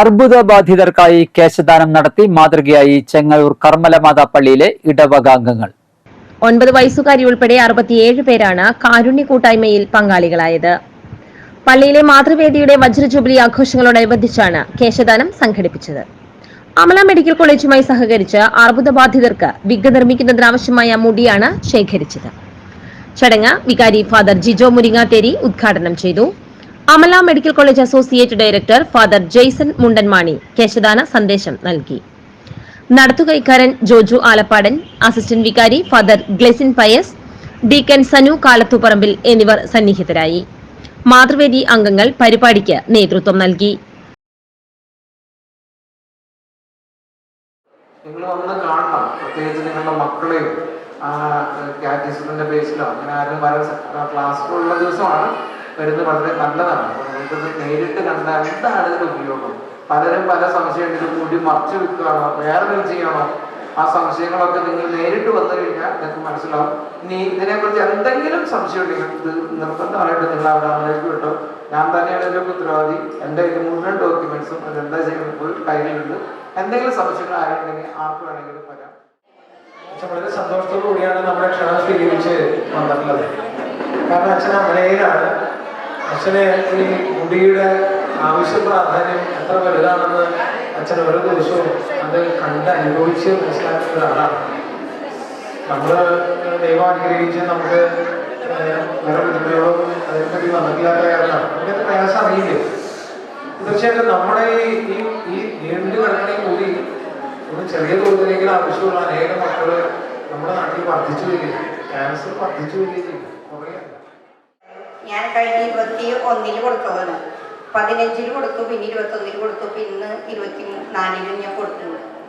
അർബുദ ബാധിതർക്കായി കേശദാനം നടത്തി മാതൃകയായി ചെങ്ങല്ലൂർ കർമ്മലമാതാ പള്ളിയിലെ ഇടവകാംഗങ്ങൾ. ഒൻപത് വയസ്സുകാരി ഉൾപ്പെടെ അറുപത്തിയേഴ് പേരാണ് കാരുണ്യ കൂട്ടായ്മയിൽ പങ്കാളികളായത്. പള്ളിയിലെ മാതൃവേദിയുടെ വജ്രജൂബിലി ആഘോഷങ്ങളോടനുബന്ധിച്ചാണ് കേശദാനം സംഘടിപ്പിച്ചത്. അമല മെഡിക്കൽ കോളേജുമായി സഹകരിച്ച് അർബുദബാധിതർക്ക് വിഗ് നിർമ്മിക്കുന്നതിനാവശ്യമായ മുടിയാണ് ശേഖരിച്ചത്. ചടങ്ങ് വികാരി ഫാദർ ജിജോ മുരിങ്ങാത്തേരി ഉദ്ഘാടനം ചെയ്തു. Amala medical college associate director father Jaison Mundanmani കേശദാന സന്ദേശം നൽകി. നടത്തുകൈക്കാരൻ ജോജു ആലപ്പാടൻ അസിസ്റ്റന്റ് വികാരി father Glesin Pius deacon Sanu Kalathuparambil എന്നിവർ സന്നിഹിതരായി. മാതൃവേദി അംഗങ്ങൾ പരിപാടിക്ക് നേതൃത്വം നൽകി. നിങ്ങൾ വന്ന് കാണണം. പ്രത്യേകിച്ച് നിങ്ങളുടെ മക്കളെയും കാറ്റിസത്തിന്റെ ബേസിലോ അങ്ങനെ ആരും വരാൻ ഉള്ള ദിവസമാണ്. വരുന്നത് വളരെ നല്ലതാണ്. നമുക്കത് നേരിട്ട് കണ്ടാൽ എന്താണ് ഇതിന് ഉപയോഗം? പലരും പല സംശയം ഇത് കൂടി മറച്ചു വെക്കുകയാണോ? വേറെ എന്തെങ്കിലും ചെയ്യണോ? ആ സംശയങ്ങളൊക്കെ നിങ്ങൾ നേരിട്ട് വന്നു കഴിഞ്ഞാൽ നിങ്ങൾക്ക് മനസ്സിലാവും. ഇനി ഇതിനെക്കുറിച്ച് എന്തെങ്കിലും സംശയം ഉണ്ടെങ്കിൽ ഇത് നിർബന്ധമായിട്ട് നിങ്ങൾ അവിടെ അമ്മയിലേക്ക് വിട്ടോ. ഞാൻ തന്നെയാണ് ഇതിന്റെ ഉത്തരവാദി. എന്റെ കയ്യിൽ മുഴുവൻ ഡോക്യുമെന്റ്സും അതെന്താ ചെയ്യുമ്പോൾ കയ്യിലുണ്ട്. എന്തെങ്കിലും സംശയങ്ങൾ ആരുണ്ടെങ്കിൽ ആർക്ക് വേണമെങ്കിലും വരാം. വളരെ സന്തോഷത്തോടു കൂടിയാണ് നമ്മുടെ ക്ഷണം സ്വീകരിച്ച് വന്നിട്ടുള്ളത്. കാരണം അച്ഛൻ അമലയിലാണ് അച്ഛന് ഈ മുടിയുടെ ആവശ്യ പ്രാധാന്യം എത്ര വലുതാണെന്ന് അച്ഛൻ ഓരോ ദിവസവും അത് കണ്ട് അനുഭവിച്ച് മനസ്സിലാക്കുന്ന ഒരാളാണ്. നമ്മൾ ദൈവം അനുഗ്രഹിച്ച് നമുക്ക് വേറെ ബുദ്ധിമുട്ടുകളും അതിനെപ്പറ്റി വന്നിട്ടില്ലാത്ത കാരണമാണ് നമുക്കത് പ്രയാസം അറിയില്ലേ? തീർച്ചയായിട്ടും നമ്മുടെ ഈ ഈ നീണ്ടു കിടക്കുന്ന കൂടി ഒന്ന് ചെറിയ തോതിലെങ്കിലും ആവശ്യമുള്ള അനേകം മക്കൾ നമ്മുടെ നാട്ടിൽ വർദ്ധിച്ചു വരികയും ക്യാൻസർ വർദ്ധിച്ചു വരികയും കുറയല്ല ഞാൻ കഴിഞ്ഞ ഇരുപത്തി ഒന്നിൽ കൊടുത്തതാണ് പതിനഞ്ചിൽ കൊടുത്തു പിന്നെ ഇരുപത്തൊന്നിൽ കൊടുത്തു പിന്നെ ഇരുപത്തി നാലിലും ഞാൻ കൊടുത്തിട്ടുണ്ട്.